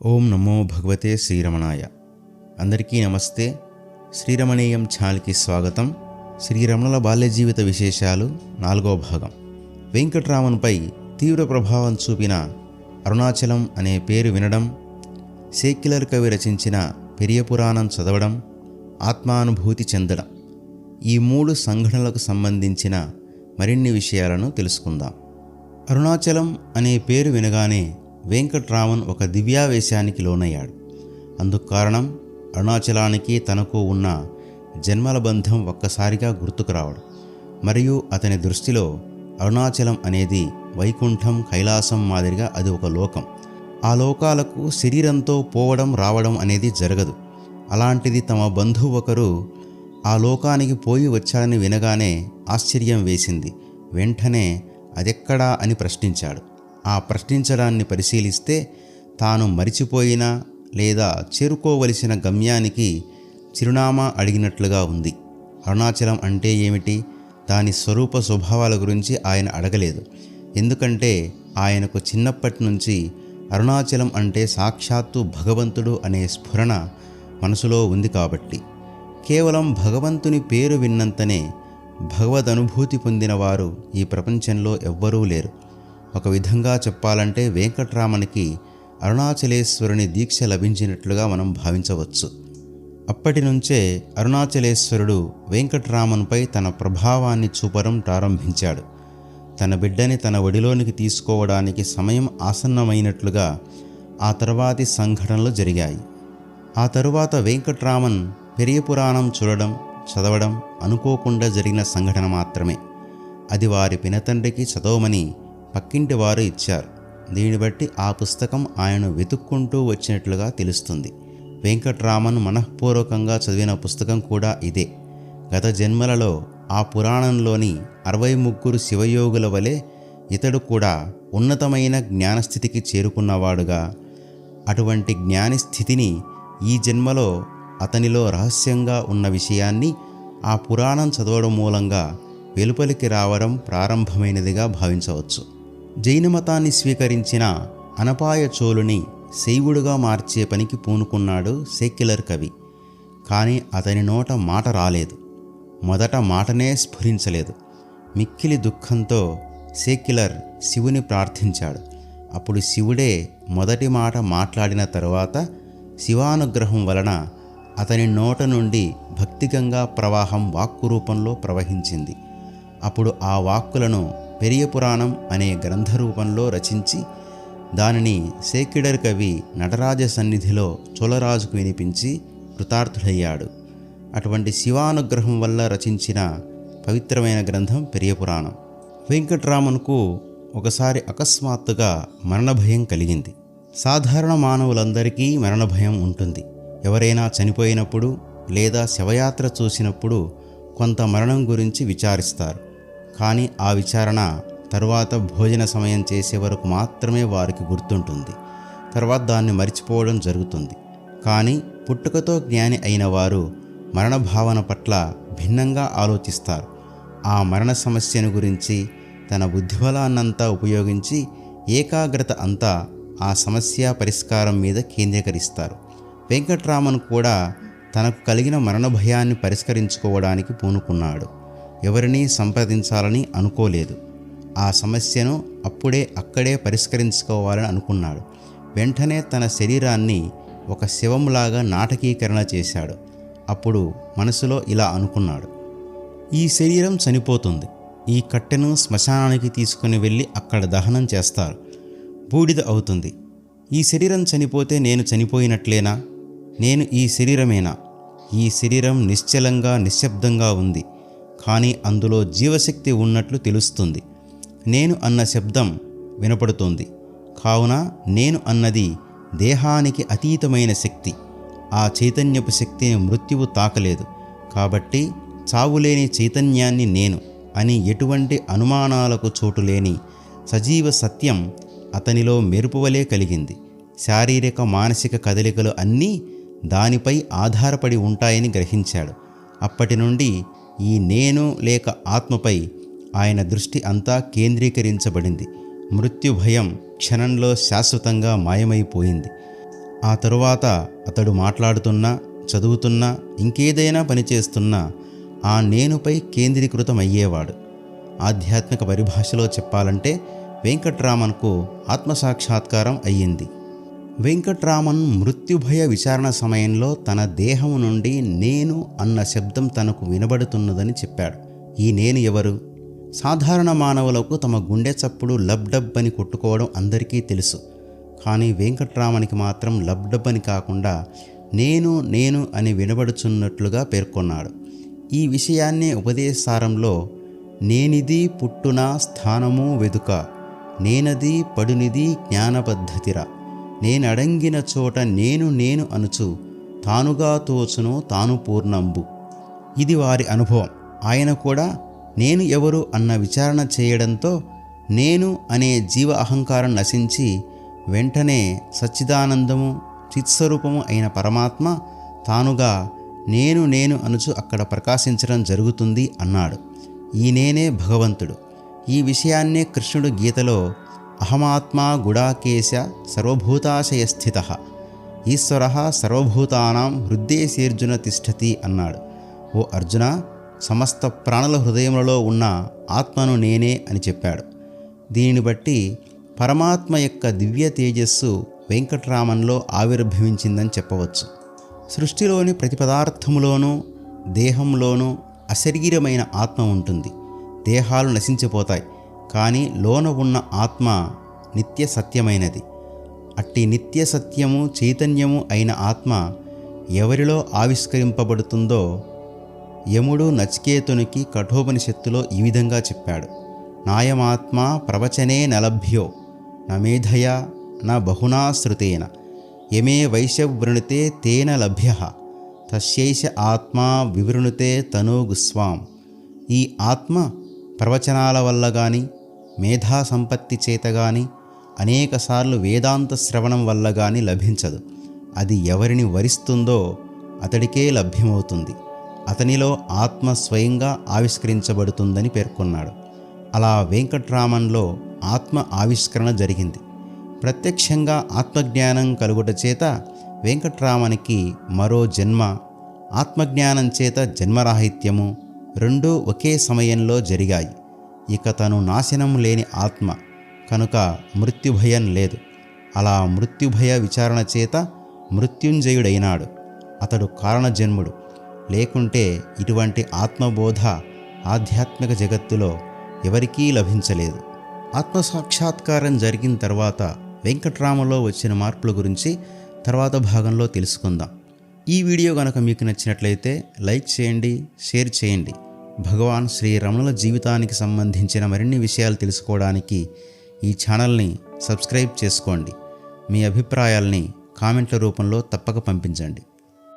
ఓం నమో భగవతే శ్రీరమణాయ. అందరికీ నమస్తే. శ్రీరమణీయం ఛానల్కి స్వాగతం. శ్రీరమణుల బాల్య జీవిత విశేషాలు నాలుగో భాగం. వెంకట్రామన్పై తీవ్ర ప్రభావం చూపిన అరుణాచలం అనే పేరు వినడం సేక్యులర్ కవి రచించిన పెరియ పురాణం చదవడం ఆత్మానుభూతి చెందడం ఈ మూడు సంఘటనలకు సంబంధించిన మరిన్ని విషయాలను తెలుసుకుందాం. అరుణాచలం అనే పేరు వినగానే వెంకట్రామన్ ఒక దివ్యావేశానికి లోనయ్యాడు. అందుకు కారణం అరుణాచలానికి తనకు ఉన్న జన్మల బంధం ఒక్కసారిగా గుర్తుకు రావడం. మరియు అతని దృష్టిలో అరుణాచలం అనేది వైకుంఠం కైలాసం మాదిరిగా అది ఒక లోకం. ఆ లోకాలకు శరీరంతో పోవడం రావడం అనేది జరగదు. అలాంటిది తమ బంధువు ఒకరు ఆ లోకానికి పోయి వచ్చాడని వినగానే ఆశ్చర్యం వేసింది. వెంటనే అదెక్కడా అని ప్రశ్నించాడు. ఆ ప్రశ్నించడాన్ని పరిశీలిస్తే తాను మరిచిపోయిన లేదా చేరుకోవలసిన గమ్యానికి చిరునామా అడిగినట్లుగా ఉంది. అరుణాచలం అంటే ఏమిటి? దాని స్వరూప స్వభావాల గురించి ఆయన అడగలేదు. ఎందుకంటే ఆయనకు చిన్నప్పటి నుంచి అరుణాచలం అంటే సాక్షాత్తు భగవంతుడు అనే స్ఫురణ మనసులో ఉంది కాబట్టి. కేవలం భగవంతుని పేరు విన్నంతనే భగవదనుభూతి పొందిన వారు ఈ ప్రపంచంలో ఎవ్వరూ లేరు. ఒక విధంగా చెప్పాలంటే వెంకట్రామనికి అరుణాచలేశ్వరుని దీక్ష లభించినట్లుగా మనం భావించవచ్చు. అప్పటి నుంచే అరుణాచలేశ్వరుడు వెంకట్రామన్పై తన ప్రభావాన్ని చూపడం ప్రారంభించాడు. తన బిడ్డని తన ఒడిలోనికి తీసుకోవడానికి సమయం ఆసన్నమైనట్లుగా ఆ తర్వాతి సంఘటనలు జరిగాయి. ఆ తరువాత వెంకట్రామన్ పెరియ పురాణం చూడడం చదవడం అనుకోకుండా జరిగిన సంఘటన మాత్రమే. అది వారి పినతండ్రికి చదవమని పక్కింటి వారు ఇచ్చారు. దీన్ని బట్టి ఆ పుస్తకం ఆయన వెతుక్కుంటూ వచ్చినట్లుగా తెలుస్తుంది. వెంకట్రామన్ మనఃపూర్వకంగా చదివిన పుస్తకం కూడా ఇదే. గత జన్మలలో ఆ పురాణంలోని అరవై ముగ్గురు శివయోగుల వలె ఇతడు కూడా ఉన్నతమైన జ్ఞానస్థితికి చేరుకున్నవాడుగా అటువంటి జ్ఞాని స్థితిని ఈ జన్మలో అతనిలో రహస్యంగా ఉన్న విషయాన్ని ఆ పురాణం చదవడం మూలంగా వెలుపలికి రావడం ప్రారంభమైనదిగా భావించవచ్చు. జైన మతాన్ని స్వీకరించిన అనపాయ చోళుని శైవుడుగా మార్చే పనికి పూనుకున్నాడు సేక్యులర్ కవి. కానీ అతని నోట మాట రాలేదు. మొదట మాటనే స్ఫురించలేదు. మిక్కిలి దుఃఖంతో సేక్యులర్ శివుని ప్రార్థించాడు. అప్పుడు శివుడే మొదటి మాట మాట్లాడిన తరువాత శివానుగ్రహం వలన అతని నోట నుండి భక్తిగంగా ప్రవాహం వాక్కు రూపంలో ప్రవహించింది. అప్పుడు ఆ వాక్కులను పెరియ పురాణం అనే గ్రంథ రూపంలో రచించి దానిని సేకిడర్ కవి నటరాజ సన్నిధిలో చోళరాజుకు వినిపించి కృతార్థుడయ్యాడు అటువంటి శివానుగ్రహం వల్ల రచించిన పవిత్రమైన గ్రంథం పెరియ పురాణం వెంకట్రామన్కు ఒకసారి అకస్మాత్తుగా మరణ భయం కలిగింది. సాధారణ మానవులందరికీ మరణ భయం ఉంటుంది. ఎవరైనా చనిపోయినప్పుడు లేదా శవయాత్ర చూసినప్పుడు కొంత మరణం గురించి విచారిస్తారు. కానీ ఆ విచారణ తరువాత భోజన సమయం చేసే వరకు మాత్రమే వారికి గుర్తుంటుంది. తర్వాత దాన్ని మరిచిపోవడం జరుగుతుంది. కానీ పుట్టుకతో జ్ఞాని అయిన వారు మరణ భావన పట్ల భిన్నంగా ఆలోచిస్తారు. ఆ మరణ సమస్యను గురించి తన బుద్ధిబలాన్నంతా ఉపయోగించి ఏకాగ్రత అంతా ఆ సమస్య పరిష్కారం మీద కేంద్రీకరిస్తారు. వెంకట్రామన్ కూడా తనకు కలిగిన మరణ భయాన్ని పరిష్కరించుకోవడానికి పూనుకున్నాడు. ఎవరినీ సంప్రదించాలని అనుకోలేదు. ఆ సమస్యను అప్పుడే అక్కడే పరిష్కరించుకోవాలని అనుకున్నాడు. వెంటనే తన శరీరాన్ని ఒక శివంలాగా నాటకీకరణ చేశాడు. అప్పుడు మనసులో ఇలా అనుకున్నాడు. ఈ శరీరం చనిపోతుంది. ఈ కట్టెను శ్మశానానికి తీసుకుని వెళ్ళి అక్కడ దహనం చేస్తారు. బూడిద అవుతుంది. ఈ శరీరం చనిపోతే నేను చనిపోయినట్లేనా? నేను ఈ శరీరమేనా? ఈ శరీరం నిశ్చలంగా నిశ్శబ్దంగా ఉంది. కానీ అందులో జీవశక్తి ఉన్నట్లు తెలుస్తుంది. నేను అన్న శబ్దం వినపడుతోంది. కావున నేను అన్నది దేహానికి అతీతమైన శక్తి. ఆ చైతన్యపు శక్తిని మృత్యువు తాకలేదు. కాబట్టి చావులేని చైతన్యాన్ని నేను అని ఎటువంటి అనుమానాలకు చోటు లేని సజీవ సత్యం అతనిలో మెరుపువలే కలిగింది. శారీరక మానసిక కదలికలు అన్నీ దానిపై ఆధారపడి ఉంటాయని గ్రహించాడు. అప్పటి నుండి ఈ నేను లేక ఆత్మపై ఆయన దృష్టి అంతా కేంద్రీకరించబడింది. మృత్యు భయం క్షణంలో శాశ్వతంగా మాయమైపోయింది. ఆ తరువాత అతడు మాట్లాడుతున్నా చదువుతున్నా ఇంకేదైనా పనిచేస్తున్నా ఆ నేనుపై కేంద్రీకృతమయ్యేవాడు. ఆధ్యాత్మిక పరిభాషలో చెప్పాలంటే వెంకట్రామన్కు ఆత్మసాక్షాత్కారం అయ్యింది. వెంకట్రామన్ మృత్యుభయ విచారణ సమయంలో తన దేహము నుండి నేను అన్న శబ్దం తనకు వినబడుతున్నదని చెప్పాడు. ఈ నేను ఎవరు? సాధారణ మానవులకు తమ గుండె చప్పుడు లబ్డబ్ అని కొట్టుకోవడం అందరికీ తెలుసు. కానీ వెంకట్రామనికి మాత్రం లబ్డబ్ అని కాకుండా నేను నేను అని వినబడుచున్నట్లుగా పేర్కొన్నాడు. ఈ విషయాన్నే ఉపదేశారంలో నేనిది పుట్టున స్థానము వెదుక నేనది పడునిది జ్ఞానపద్ధతిరా. నేనడంగిన చోట నేను నేను అనుచు తానుగా తోచును తాను పూర్ణంబు. ఇది వారి అనుభవం. ఆయన కూడా నేను ఎవరు అన్న విచారణ చేయడంతో నేను అనే జీవ అహంకారం నశించి వెంటనే సచ్చిదానందము చిత్స్వరూపము అయిన పరమాత్మ తానుగా నేను నేను అనుచు అక్కడ ప్రకాశించడం జరుగుతుంది అన్నాడు. ఈ నేనే భగవంతుడు. ఈ విషయాన్నే కృష్ణుడు గీతలో అహమాత్మా గుడాకేశ సర్వభూతాశయ స్థిత. ఈశ్వర సర్వభూతానాం హృదయసేర్జున తిష్టతి అన్నాడు. ఓ అర్జున సమస్త ప్రాణుల హృదయములలో ఉన్న ఆత్మను నేనే అని చెప్పాడు. దీనిని బట్టి పరమాత్మ యొక్క దివ్య తేజస్సు వెంకట్రామన్లో ఆవిర్భవించిందని చెప్పవచ్చు. సృష్టిలోని ప్రతి పదార్థములోనూ దేహంలోనూ అశరీరమైన ఆత్మ ఉంటుంది. దేహాలు నశించిపోతాయి. కానీ లోన ఉన్న ఆత్మ నిత్య సత్యమైనది. అట్టి నిత్య సత్యము చైతన్యము అయిన ఆత్మ ఎవరిలో ఆవిష్కరింపబడుతుందో యముడు నచికేతునికి కఠోపనిషత్తులో ఈ విధంగా చెప్పాడు. నాయమాత్మ ప్రవచనే నలభ్యో నమేధయ న బహునా శృతేన యమే వైశ్యవృణితే తేన లభ్య తస్యైష ఆత్మా వివృణుతే తనూగుస్వాం ఈ ఆత్మ ప్రవచనాల వల్ల కానీ మేధా సంపత్తి చేత కానీ అనేకసార్లు వేదాంత శ్రవణం వల్ల కానీ లభించదు. అది ఎవరిని వరిస్తుందో అతడికే లభ్యమవుతుంది. అతనిలో ఆత్మ స్వయంగా ఆవిష్కరించబడుతుందని పేర్కొన్నాడు. అలా వెంకట్రామన్లో ఆత్మ ఆవిష్కరణ జరిగింది. ప్రత్యక్షంగా ఆత్మజ్ఞానం కలుగుట చేత వెంకట్రామన్కి మరో జన్మ ఆత్మజ్ఞానం చేత జన్మరాహిత్యము రెండూ ఒకే సమయంలో జరిగాయి. ఇక తను నాశనం లేని ఆత్మ కనుక మృత్యుభయం లేదు. అలా మృత్యుభయ విచారణ చేత మృత్యుంజయుడైనాడు. అతడు కారణజన్ముడు. లేకుంటే ఇటువంటి ఆత్మబోధ ఆధ్యాత్మిక జగత్తులో ఎవరికీ లభించలేదు. ఆత్మసాక్షాత్కారం జరిగిన తర్వాత వెంకట్రామలో వచ్చిన మార్పుల గురించి తర్వాత భాగంలో తెలుసుకుందాం. ఈ వీడియో కనుక మీకు నచ్చినట్లయితే లైక్ చేయండి షేర్ చేయండి. భగవాన్ శ్రీ రమణుల జీవితానికి సంబంధించిన మరిన్ని విషయాలు తెలుసుకోవడానికి ఈ ఛానల్ని సబ్స్క్రైబ్ చేసుకోండి. మీ అభిప్రాయాల్ని కామెంట్ల రూపంలో తప్పక పంపించండి.